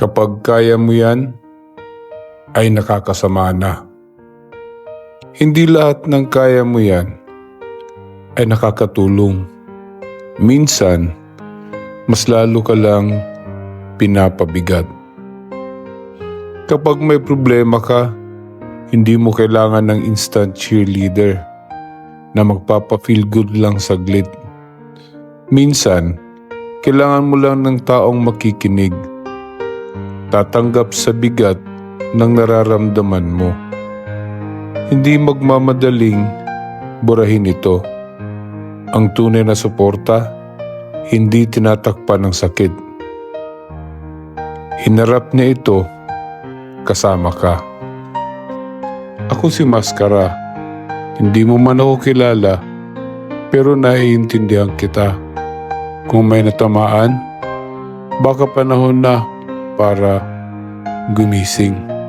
Kapag kaya mo yan, ay nakakasama na. Hindi lahat ng kaya mo yan ay nakakatulong. Minsan, mas lalo ka lang pinapabigat. Kapag may problema ka, hindi mo kailangan ng instant cheerleader na magpapa-feel good lang saglit. Minsan, kailangan mo lang ng taong makikinig. Tatanggap sa bigat ng nararamdaman mo. Hindi magmamadaling burahin ito. Ang tunay na suporta, hindi tinatakpan ng sakit. Hinarap niya ito, kasama ka. Ako si Maskara. Hindi mo man ako kilala, pero naiintindihan kita. Kung may natamaan, baka panahon na para gumising.